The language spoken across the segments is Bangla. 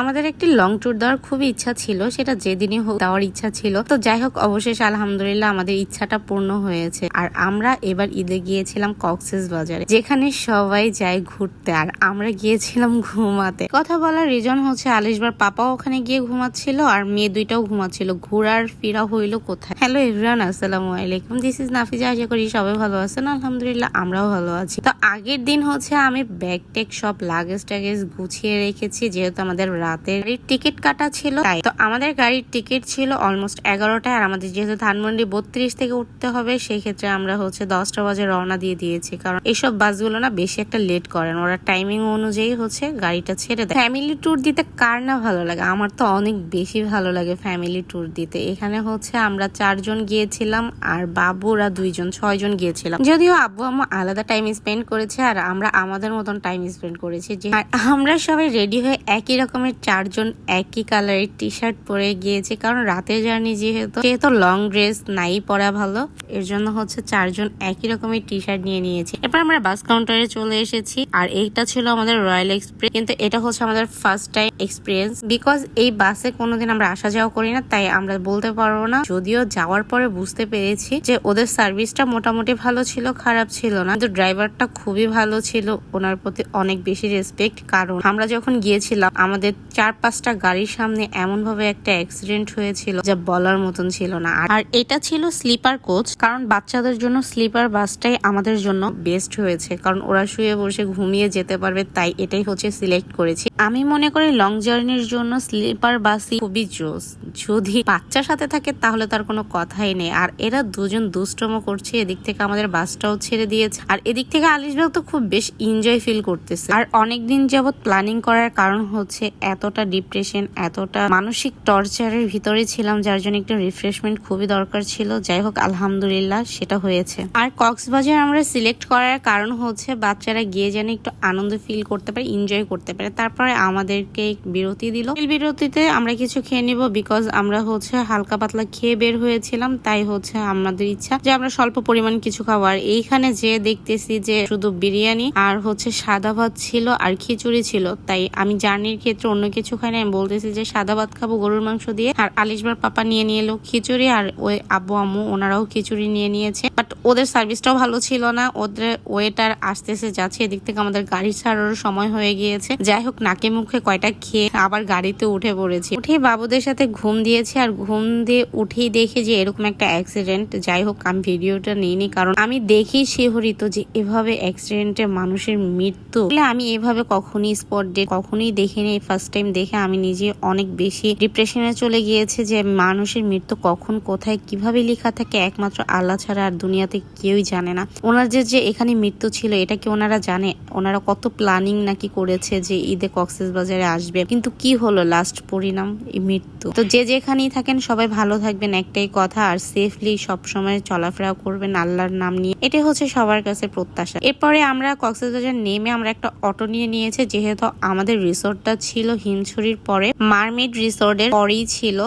আমাদের একটি লং ট্যুর দেওয়ার খুবই ইচ্ছা ছিল, সেটা যেদিনই হোক দেওয়ার ইচ্ছা ছিল। তো যাই হোক, অবশেষে আলহামদুলিল্লাহ আমাদের ইচ্ছাটা পূর্ণ হয়েছে। আর আমরা এবার ঈদে গিয়েছিলাম কক্সেস বাজারে যেখানে সবাই যায় ঘুরতে, আর আমরা গিয়েছিলাম ঘুমাতে। কথা বলার রিজন হচ্ছে আলিশবার পাপাও ওখানে গিয়ে ঘুমাচ্ছিল, আর মেয়ে দুইটাও ঘুমাচ্ছিল। ঘোরার ফিরা হইল কোথায়? হ্যালো এভরিওয়ান আসসালামু আলাইকুম। দিস ইজ নাফিজা, আশা করি সবাই ভালো আছেন। আলহামদুলিল্লাহ, আমরাও ভালো আছি। তো আগের দিন হচ্ছে, আমি ব্যাগ টেক সব লাগেজ টাগেজ গুছিয়ে রেখেছি, যেহেতু আমাদের রাতের গাড়ির টিকিট কাটা ছিল, তাই তো আমাদের গাড়ির টিকিট ছিল অলমোস্ট এগারোটায় আর আমাদের যেহেতু ধানমন্ডি বত্রিশ থেকে উঠতে হবে সেই ক্ষেত্রে আমরা হচ্ছে দশটা বাজে রওনা দিয়ে দিয়েছি, কারণ এইসব বাসগুলো না বেশি একটা লেট করেন। ওরা টাইমিং অনুযায়ী হচ্ছে গাড়িটা ছেড়ে দেয়। ফ্যামিলি ট্যুর দিতে কার না ভালো লাগে? আমার তো অনেক বেশি ভালো লাগে ফ্যামিলি ট্যুর দিতে। এখানে হচ্ছে আমরা চারজন গিয়েছিলাম, আর বাবুরা দুইজন, ছয়জন গিয়েছিলাম। যদিও আব্বু আম্মু আলাদা টাইম স্পেন্ড করেছে, আর আমরা আমাদের মতন টাইম স্পেন্ড করেছি। যে আমরা সবাই রেডি হয়ে একই রকমের চারজন একই কালারের টি শার্ট পরে গিয়েছি। কারণ রাতের জার্নি যেহেতু যেহেতু লং ড্রেস নাই পরা ভালো। এর জন্য হচ্ছে চারজন একই রকমের টি শার্ট নিয়ে নিয়েছি। এরপর আমরা বাস কাউন্টারে চলে এসেছি। আর এইটা ছিল আমাদের রয়্যাল এক্সপ্রেস কিন্তু এটা হচ্ছে আমাদের ফার্স্ট টাইম এক্সপিরিয়েন্স বিকজ এই বাসে কোনোদিন আমরা আসা যাওয়া করি না, তাই আমরা বলতে পারব না। যদিও যাওয়ার পরে বুঝতে পেরেছি যে ওদের সার্ভিসটা মোটামুটি ভালো ছিল, খারাপ ছিল না। কিন্তু ড্রাইভারটা খুবই ভালো ছিল। ওনার প্রতি অনেক বেশি রেসপেক্ট কারণ আমরা যখন গিয়েছিলাম, আমাদের চার পাঁচটা গাড়ির সামনে এমন ভাবে একটা অ্যাক্সিডেন্ট হয়েছিল যা বলার মতন ছিল না। আর- এটা ছিল স্লিপার কোচ কারণ বাচ্চাদের জন্য স্লিপার বাসটাই আমাদের জন্য বেস্ট হয়েছে, কারণ ওরা শুয়ে বসে ঘুমিয়ে যেতে পারবে, তাই এটাই হচ্ছে সিলেক্ট করেছি। আমি মনে করি লং জার্নির জন্য স্লিপার বাসই খুবই জোস। যদি বাচ্চার সাথে থাকে, তাহলে তার কোনো কথাই নেই। আর এরা দুজন দুষ্টম করছে, এদিক থেকে আমাদের বাসটাও ছেড়ে দিয়েছে। আর এদিক থেকে আলিশ ভাই তো খুব বেশ এনজয় ফিল করতেছে। আর অনেকদিন যাবৎ প্ল্যানিং করার কারণ হচ্ছে এতটা ডিপ্রেশন এতটা মানসিক টর্চারের ভিতরে ছিলাম, যার জন্য একটু রিফ্রেশমেন্ট খুবই দরকার ছিল। যাই হোক, আলহামদুলিল্লাহ সেটা হয়েছে। আর কক্সবাজার আমরা সিলেক্ট করার কারণ হচ্ছে, বাচ্চারা গিয়ে যেন একটু আনন্দ ফিল করতে পারে এনজয় করতে পারে। তারপরে আমাদেরকে বিরতি দিল। বিরতিতে আমরা কিছু খেয়ে নিব বিকজ আমরা হচ্ছে হালকা পাতলা খেয়ে বের হয়েছিলাম, তাই হচ্ছে আমাদের ইচ্ছা যে আমরা স্বল্প পরিমাণ কিছু খাব। আর এইখানে যে দেখতেছি যে শুধু বিরিয়ানি আর হচ্ছে সাদা ভাত ছিল আর খিচুড়ি ছিল, তাই আমি জার্নির ক্ষেত্রে অন্য কিছু খাই না। আমি বলতেছি যে সাদা ভাত খাব, গরুর মাংস দিয়ে, আর আলিশবার পাপা নিয়ে নিয়ে এলো খিচুড়ি, আর ওই আব্বু আম্মু ওনারাও খিচুড়ি নিয়ে নিয়েছে। বাট ওদের সার্ভিসটাও ভালো ছিল না, ওদের ওয়েটার আসতেছে, যাচ্ছে এদিক থেকে আমাদের গাড়ি ছাড়ারও সময় হয়ে গিয়েছে। যাই হোক, নাকে মুখে কয়টা খেয়ে আবার গাড়িতে উঠে পড়েছি। উঠে বাবুদের সাথে ঘুম দিয়েছি, আর ঘুম দিয়ে উঠেই দেখে যে এরকম একটা অ্যাক্সিডেন্ট যাই হোক, আমি ভিডিওটা নিইনি, কারণ আমি দেখি শিহরিত যে এভাবে অ্যাক্সিডেন্টে মানুষের মৃত্যু। আমি এভাবে কখনই স্পট ডে কখনোই দেখিনি ফার্স্ট টাইম দেখে আমি নিজে অনেক বেশি ডিপ্রেশনে চলে গিয়েছে যে মানুষের মৃত্যু কখন, কোথায়, কীভাবে লেখা থাকে, একমাত্র আল্লাহ ছাড়া আর দুনিয়াতে কেউই জানে না। ওনাদের যে যে এখানে মৃত্যু ছিল, এটা কি ওনারা জানে? ওনারা কত প্ল্যানিং নাকি করেছে যে ঈদে কক্সেস বাজারে আসবে? কিন্তু কি হলো লাস্ট পরিণাম? এই মৃত্যু। তো যে যেখানেই থাকেন, সবাই ভালো থাকবেন, একটাই কথা, আর সেফলি সবসময় চলাফেরা করবেন আল্লাহর নাম নিয়ে। এটা হচ্ছে সবার কাছে প্রত্যাশা। এরপরে আমরা কক্সবাজার নেমে আমরা একটা অটো নিয়ে নিয়েছে, যেহেতু আমাদের রিসোর্টটা ছিল হিমছড়ির পরে মারমেড রিসোর্টের পরেই ছিল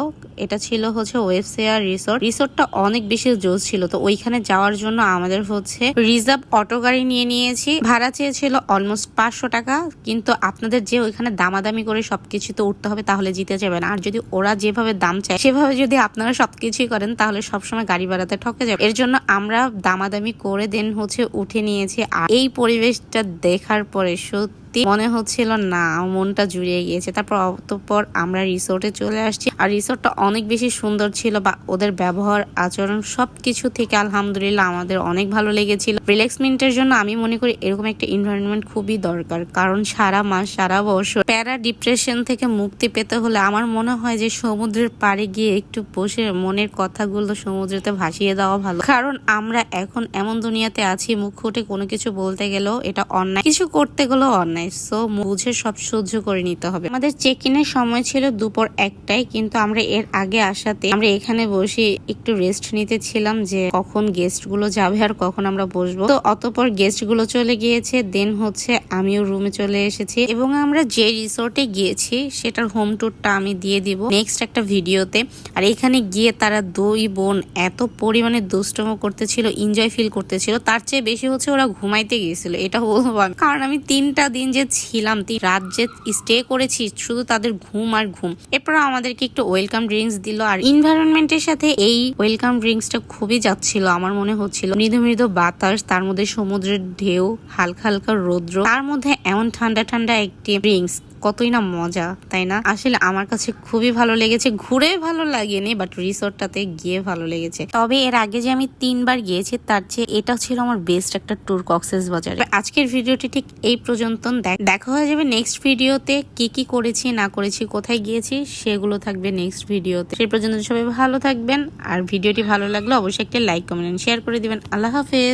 এটা ছিল হচ্ছে ওয়েবসেয়ার রিসোর্ট রিসোর্টটা অনেক বেশি জোস ছিল, তো ওইখানে যাওয়ার জন্য আমাদের হচ্ছে রিজার্ভ অটো গাড়ি নিয়ে নিয়েছি। ভাড়া চেয়েছিল অলমোস্ট পাঁচশো টাকা, কিন্তু আপনাদের যে ওইখানে দামাদামি করে সবকিছু তো উঠতে হবে, তাহলে জিতে যাবেন। আর যদি ওরা যেভাবে দাম চায়, সেভাবে যদি আপনারা সবকিছুই করেন, তাহলে সবসময় গাড়ি ভাড়াতে ঠকে যাবে। এর জন্য আমরা দামাদামি করে দেন হচ্ছে উঠে নিয়েছি। আর এই পরিবেশটা দেখার পরে সত্যি মনে হচ্ছিল না, মনটা জুড়িয়ে গিয়েছে। তারপর অতঃপর আমরা রিসোর্টে চলে আসছি। আর রিসোর্টটা অনেক বেশি সুন্দর ছিল বা ওদের ব্যবহার, আচরণ সব কিছু থেকে আলহামদুলিল্লাহ আমাদের অনেক ভালো লেগেছিল। রিল্যাক্সমেন্টের জন্য আমি মনে করি এরকম একটা এনভায়রনমেন্ট খুবই দরকার, কারণ সারা মাস, সারা বছর প্যারা ডিপ্রেশন থেকে মুক্তি পেতে হলে আমার মনে হয় যে সমুদ্রের পাড়ে গিয়ে একটু বসে মনের কথাগুলো সমুদ্রতে ভাসিয়ে দেওয়া ভালো। কারণ আমরা এখন এমন দুনিয়াতে আছি, মুখ ফুটে কোনো কিছু বলতে গেলেও এটা অন্যায়। কিছু করতে গেলেও অন্যায়। সো বুঝে সব সহ্য করে নিতে হবে। আমাদের চেক ইনের সময় ছিল দুপুর একটাই কিন্তু আমরা এর আগে আসাতে আমরা এখানে বসে একটু রেস্ট নিতে ছিলাম যে কখন গেস্টগুলো যাবে আর কখন আমরা বসবো। তো অতপর গেস্টগুলো চলে গিয়েছে দেন হচ্ছে আমিও রুমে চলে এসেছি এবং আমরা যে রিসোর্টে গিয়েছি সেটার হোম ট্যুরটা আমি দিয়ে দিব নেক্সট একটা ভিডিওতে আর এখানে গিয়ে তারা দুই বোন এত পরিমাণে দুষ্টম করতেছিল এনজয় ফিল করতেছিল, তার চেয়ে বেশি হচ্ছে ওরা ঘুমাইতে গিয়েছিল, এটা বলব আমি। কারণ আমি তিনটা দিন যে ছিলাম রাত যে স্টে করেছি, শুধু তাদের ঘুম আর ঘুম। এরপর আমাদেরকে একটু ওয়েলকাম ড্রিঙ্কস দিল। আর এনভায়রনমেন্টের সাথে এই ওয়েলকাম ড্রিঙ্কসটা খুবই যাচ্ছিল, আমার মনে হচ্ছিল। মৃদু মৃদু বাতাস, তার মধ্যে সমুদ্রের ঢেউ, হালকা হালকা রৌদ্র, তার মধ্যে এমন ঠান্ডা ঠান্ডা একটি ড্রিঙ্কস কতই না মজা, তাই না? আসলে আমার কাছে খুবই ভালো লেগেছে, ঘুরে ভালো লাগেনি বাট রিসোর্টটাতে গিয়ে ভালো লেগেছে। তবে এর আগে যে আমি তিনবার গিয়েছি, তার চেয়ে এটা ছিল আমার বেস্ট একটা ট্যুর কক্সেস বাজারে আজকের ভিডিওটি ঠিক এই পর্যন্ত দেখ- হয়ে যাবে নেক্সট ভিডিওতে কি কি করেছি, না করেছি, কোথায় গিয়েছি, সেগুলো থাকবে নেক্সট ভিডিওতে। সেই পর্যন্ত সবাই ভালো থাকবেন, আর ভিডিওটি ভালো লাগলে অবশ্যই একটা লাইক কমেন্ট শেয়ার করে দিবেন। আল্লাহ হাফেজ।